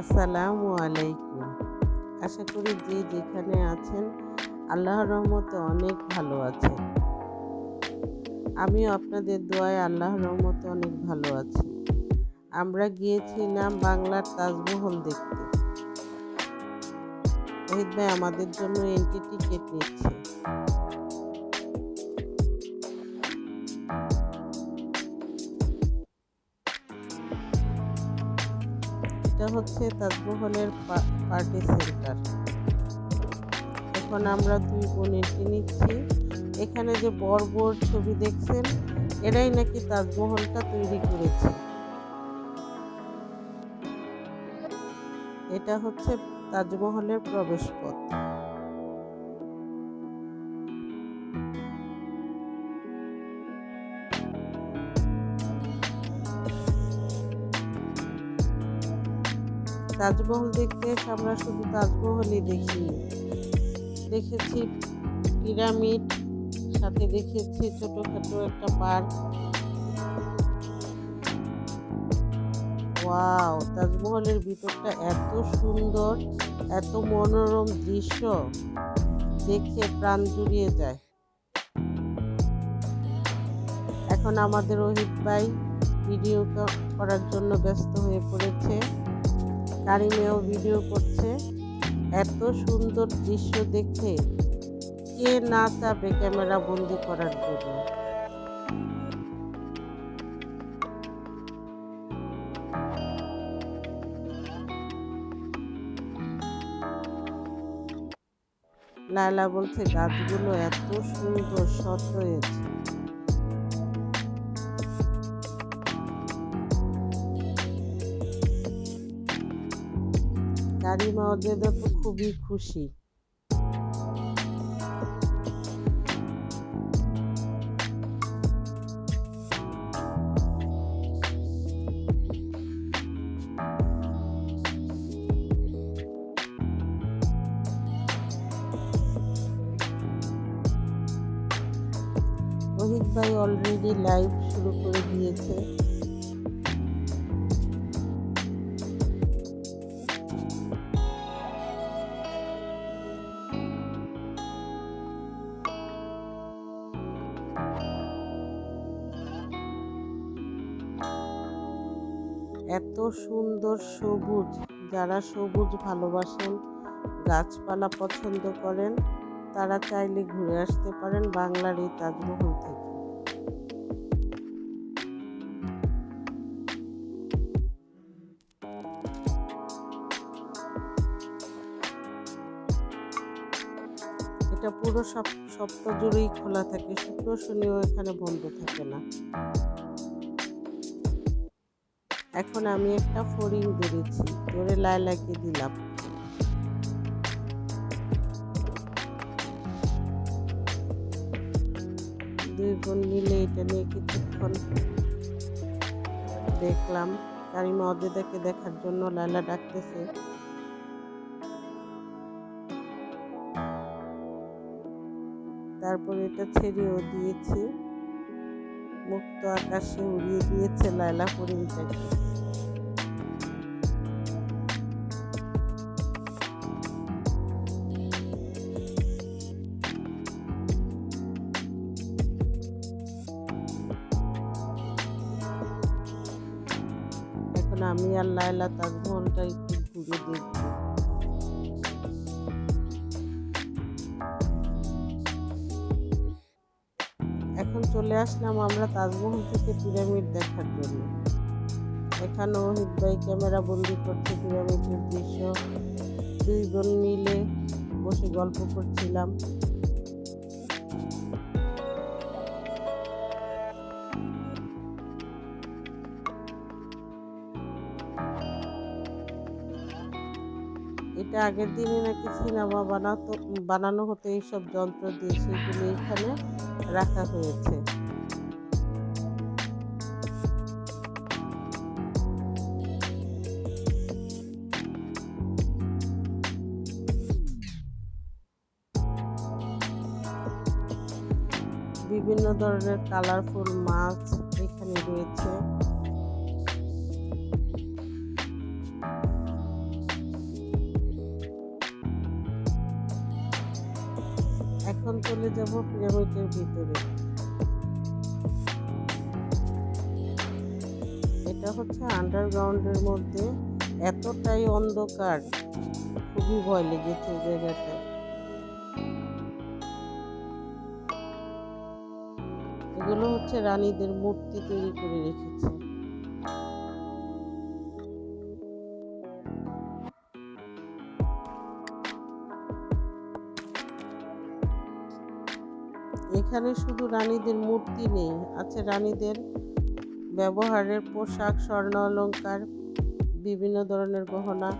আসসালামু আলাইকুম। আশা করি যে যেখানে আছেন, আল্লাহর রহমতে অনেক ভালো আছেন। আমিও আপনাদের দোয়ায় আল্লাহর রহমতে অনেক ভালো আছি। আমরা গিয়েছিলাম বাংলার তাজমহল দেখতে। শহীদ ভাই আমাদের জন্য এন্ট্রি টিকিট নিচ্ছে। হচ্ছে তাজমহলের পার্টি সেন্টার এখন আমরা দুই বোন এটি নিচ্ছি। এখানে যে বড় বড় ছবি দেখছেন, এরাই নাকি তাজমহলটা তৈরি করেছে। এটা হচ্ছে তাজমহলের প্রবেশ তাজমহল দেখতে, আমরা শুধু তাজমহলই দেখিনি দেখেছি পিরামিড, সাথে দেখেছি ছোটখাটো একটা পার্ক। ওয়াও, তাজমহলের ভিতরটা এত সুন্দর, এত মনোরম দৃশ্য। দেখে প্রাণ জুড়িয়ে যায়। এখন আমাদের রোহিত ভাই ভিডিও করার জন্য ব্যস্ত হয়ে পড়েছে। কারিমেও ভিডিও করছে। এত সুন্দর দৃশ্য দেখে কে না চাবে ক্যামেরা বন্দি করার জন্য? লায়লা বলছে, গাছগুলো এত সুন্দর সৎ হয়েছে কারিমা ওদের তো খুবই খুশি। রোহিত ভাই অলরেডি লাইভ শুরু করে দিয়েছে। এত সুন্দর সবুজ। যারা সবুজ ভালোবাসেন, গাছপালা পছন্দ করেন, তারা চাইলে ঘুরে আসতে পারেন বাংলার এই তাজমহল থেকে। এটা পুরো সপ্তাহ জুড়েই খোলা থাকে, শুক্র শনিও এখানে বন্ধ থাকে না। এখন আমি একটা ফড়িং বেড়েছি ধরে লাইলাকে দিলাম। দুই বোন মিলে এটা নিয়ে কিছুক্ষণ দেখলাম। কারিমা অদেদাকে দেখার জন্য লাইলা ডাকতেছে। তারপর এটা ছেড়েও দিয়েছি। মুক্ত আকাশে উড়িয়ে দিয়েছে লাইলা পরিণীটাকে এখন আমি আর লাইলা তাজমহলটা একটু ঘুরে দেখব। এখন চলে আসলাম আমরা তাজমহল থেকে পিরামিড দেখার জন্য। এখানেও ভাই ক্যামেরা বন্দি করছে পিরামিডের দৃশ্য। দুই বোন মিলে বসে গল্প করছিলাম। এটা আগের দিনে নাকি সিনেমা বানাতো বানানো হতো এইসব যন্ত্র দিয়ে, সেগুলো এখানে রাখা হয়েছে। বিভিন্ন ধরনের কালারফুল মাছ এখানে রয়েছে। এখন চলে যাব পিরামিডের ভিতরে। এটা হচ্ছে আন্ডারগ্রাউন্ডের মধ্যে এতটাই অন্ধকার, খুবই ভয় লেগেছে এই জায়গাটায় এগুলো হচ্ছে রানীদের মূর্তি তৈরি করে রেখেছে। এখানে শুধু রানীদের মূর্তি নেই আছে রানীদের ব্যবহারের পোশাক স্বর্ণ অলঙ্কার বিভিন্ন ধরনের গহনা।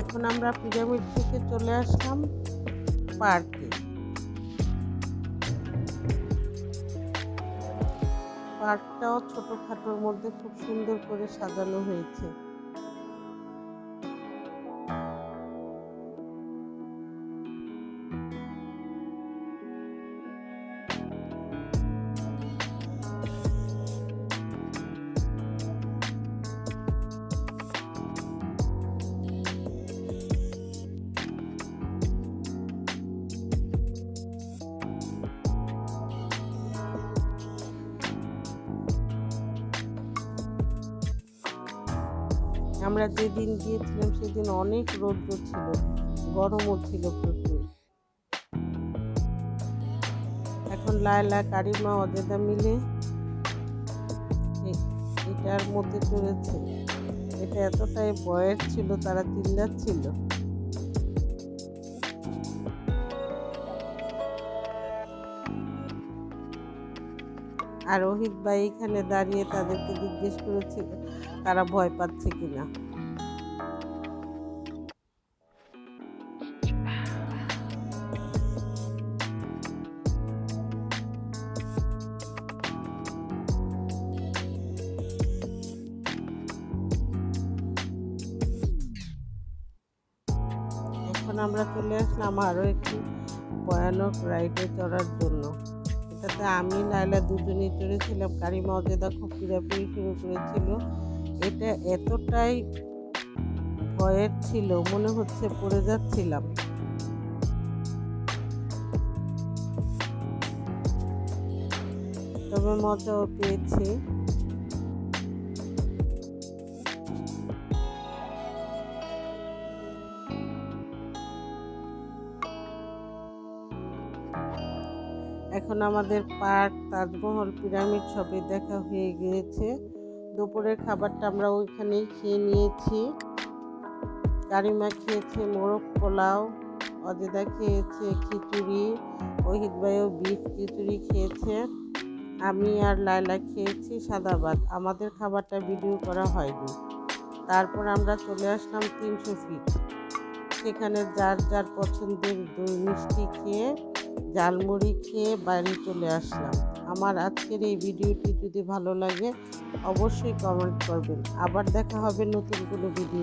এখন আমরা পিরামিড থেকে চলে আসলাম পার্কে। পার্কটাও ছোটোখাটোর মধ্যে খুব সুন্দর করে সাজানো হয়েছে। আমরা যেদিন গিয়েছিলাম সেদিন অনেক রৌদ্র ছিল, গরমও ছিল প্রচুর। এখন লায়লা, কারিমা, অজেদা মিলে এটার মধ্যে চলেছে এটা এতটাই বয়ের ছিল, তারা চিল্লাচ্ছিল। আর রোহিত ভাই এখানে দাঁড়িয়ে তাদেরকে জিজ্ঞেস করেছিল, তারা ভয় পাচ্ছে কিনা। এখন আমরা চলে আসলাম আরও একটি ভয়ানক রাইডে চড়ার জন্য। এটাতে আমি লাইলা দুজনেই চড়েছিলাম। কারিমা অজেদা খুব পিড়াপিড়ি শুরু করেছিল। এটা এতটাই ভয়ের ছিল, মনে হচ্ছে পড়ে যাচ্ছিলাম। তবে মজাও পেয়েছি। এখন আমাদের পার্ক, তাজমহল, পিরামিড সবই দেখা হয়ে গিয়েছে। দুপুরের খাবারটা আমরা ওইখানেই খেয়ে নিয়েছি। কারিমা খেয়েছে মোরগ পোলাও, অজেদা খেয়েছে খিচুড়ি ওহিদ ভাইও বিফ খিচুড়ি খেয়েছে। আমি আর লাইলা খেয়েছি সাদা ভাত। আমাদের খাবারটা ভিডিও করা হয়নি। তারপর আমরা চলে আসলাম তিনশো ফিট। সেখানে যার যার পছন্দের দই মিষ্টি খেয়ে জালমুড়ি খেয়ে বাড়ি চলে আসলাম। আমার আজকের এই ভিডিওটি যদি ভালো লাগে, অবশ্যই কমেন্ট করবেন। আবার দেখা হবে নতুন কোনো ভিডিও